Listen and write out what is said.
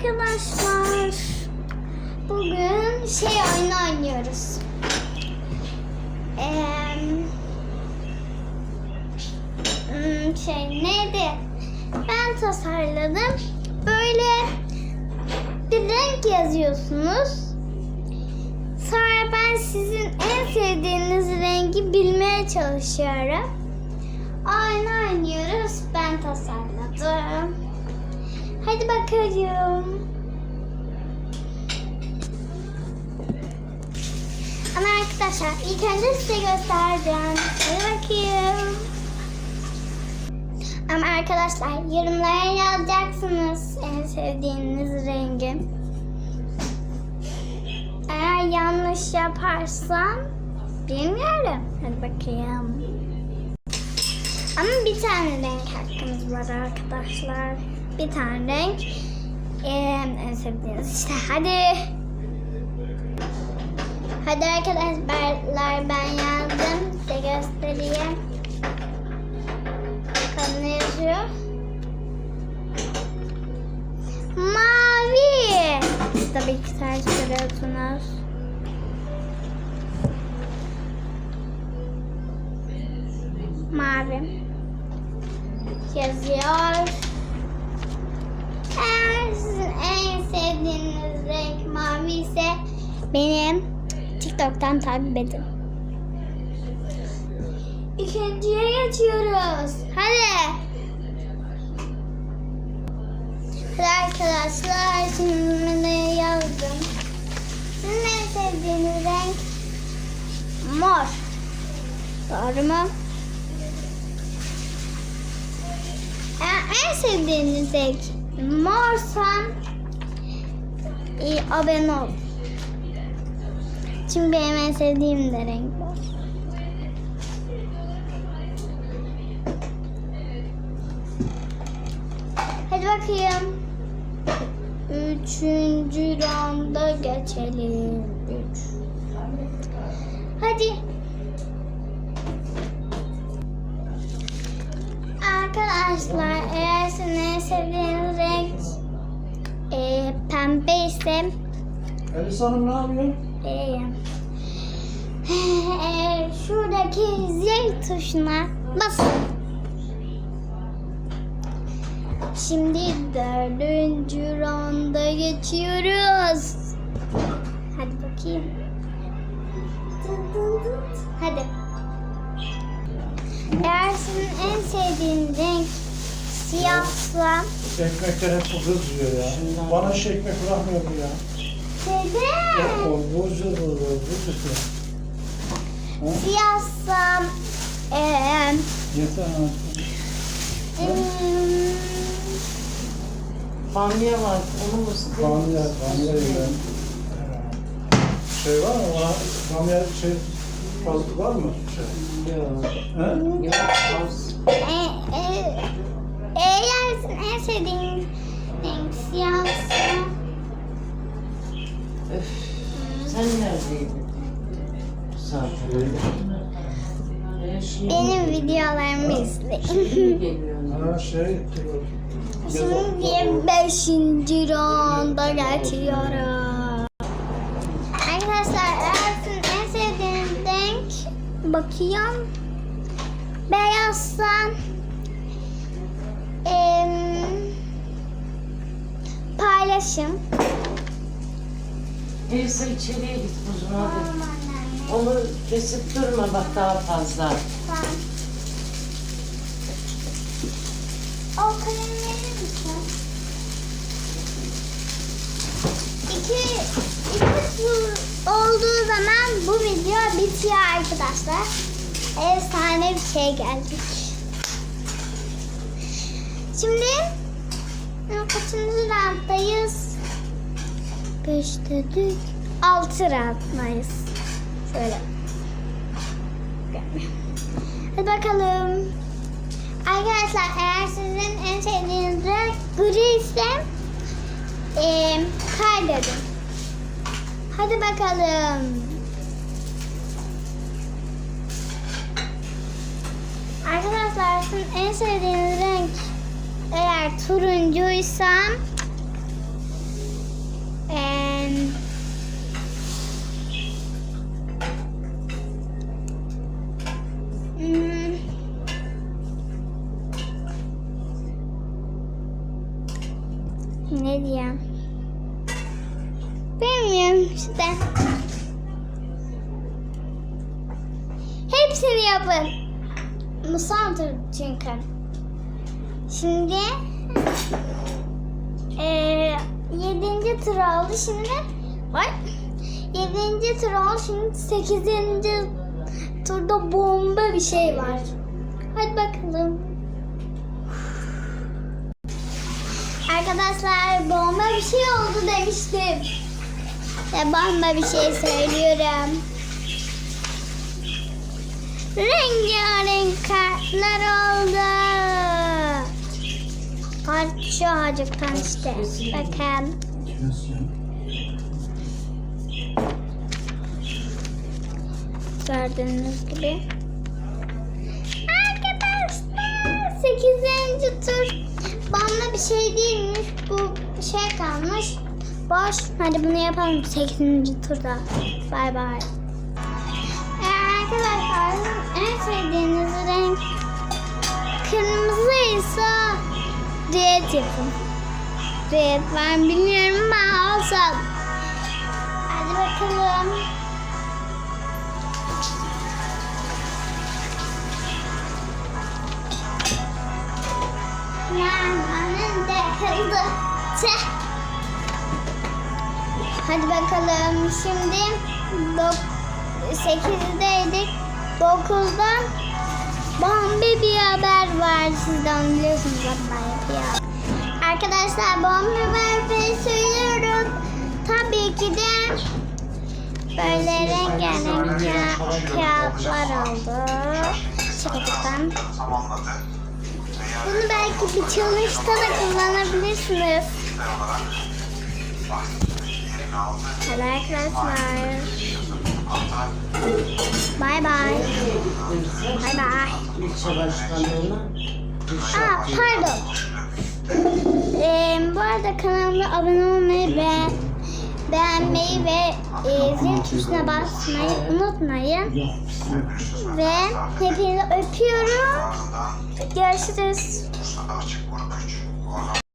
arkadaşlar. Bugün şey oyunu oynuyoruz. Ee, şey neydi? Ben tasarladım. Böyle bir renk yazıyorsunuz. Sonra ben sizin en sevdiğiniz rengi bilmeye çalışıyorum. Oyun oynuyoruz. Ben tasarladım. Hadi bakalım. Ama arkadaşlar ilk önce size göstereceğim. Hadi bakayım. Ama arkadaşlar yorumlara yazacaksınız en sevdiğiniz rengi. Eğer yanlış yaparsam bilmiyorum. Hadi bakayım. Ama bir tane renk hakkımız var arkadaşlar. Bir tane renk. Ee, en sevdiğiniz işte. Hadi. Hadi arkadaşlar ben yazdım. Size göstereyim. Bakalım ne yazıyor? Mavi. Tabii ki ters görüyorsunuz. Mavi. Yazıyor. Eğer sizin en sevdiğiniz renk mavi ise benim TikTok'tan takip edin. İkinciye geçiyoruz. Hadi. Hadi arkadaşlar şimdi ne yazdım? Sizin en sevdiğiniz renk mor. Doğru mu? En sevdiğiniz renk morsa iyi, abone ol. Çünkü benim en sevdiğim de renk. Hadi bakayım. Üçüncü rounda geçelim. Üç. Hadi. Arkadaşlar eğer sizin sevdiğiniz renk e, pembe ise Elisa Hanım ne yapıyor? Şuradaki zil tuşuna basın. Şimdi dördüncü ronda geçiyoruz. Hadi bakayım. Hadi. Eğer sizin en sevdiğiniz renk siyahsa Ekmekler hep yiyor ya. Bana hiç ekmek bırakmıyor ya. Dede O bozu bu bu bu. siyahsa eee Yeter ha. ım, Bamya var, onu mu sıkıyor? Bamya, bamya yiyorum. Şey var mı? Bana bamya şey fazla var mı? Şey. Yok, He? yok az. e, e, eğer sizin en sevdiğiniz renk siyahsa Öf, sen neredeydin? Zaten. Benim videolarımı izleyin. geliyorum. Ha şey. Şimdi beşinci ronda geçiyorum. Arkadaşlar eğer sizin en sevdiğiniz renk bakıyorum beyazsa em, paylaşım. Elisa içeriye git kuzum hadi. Onu kesip durma bak daha fazla. O kalem verir misin? İki, iki olduğu zaman bu video bitiyor arkadaşlar. Efsane bir şey geldik. Şimdi kaçıncı ranttayız? 5 dedik. 6 rahatlayız. Şöyle. Hadi bakalım. Arkadaşlar eğer sizin en sevdiğiniz renk gri ise e, kaydedin. Hadi bakalım. Arkadaşlar sizin en sevdiğiniz renk eğer turuncuysam Ne diyeyim? Bilmiyorum işte. Hepsini yapın. Tur çünkü. Şimdi eee yedinci tur oldu şimdi. Ay, yedinci tur oldu şimdi sekizinci turda bomba bir şey var. Hadi bakalım. Arkadaşlar bomba bir şey oldu demiştim. Ve bomba bir şey söylüyorum. Rengarenk kartlar oldu. Kart şu ağacıktan işte. Bakın. Gördüğünüz gibi. Arkadaşlar 8. tur bana bir şey değilmiş. Bu şey kalmış. Boş. Hadi bunu yapalım 8. turda. Bay bay. Eğer arkadaşlar en sevdiğiniz renk kırmızıysa diyet yapın. Diyet ben bilmiyorum ama olsun. Hadi bakalım. Değerli. Teh. Hadi bakalım şimdi 8'deydik. 9'da bombe bir haber var. Siz de onu biliyorsunuz ama yapıyor. Arkadaşlar bombe haberi söylüyorum. Tabii ki de böyle rengarenk kağıt- kağıtlar oldu. Çıktıktan. tamamladı. Bunu belki bir challenge'da da kullanabilirsiniz. Bay bay. Bay bay. İlçe başkanlığına. Aa pardon. Ee, bu arada kanalıma abone olmayı ve beğenmeyi ve e, zil tuşuna basmayı unutmayın. Ve hepinizi öpüyorum. Görüşürüz.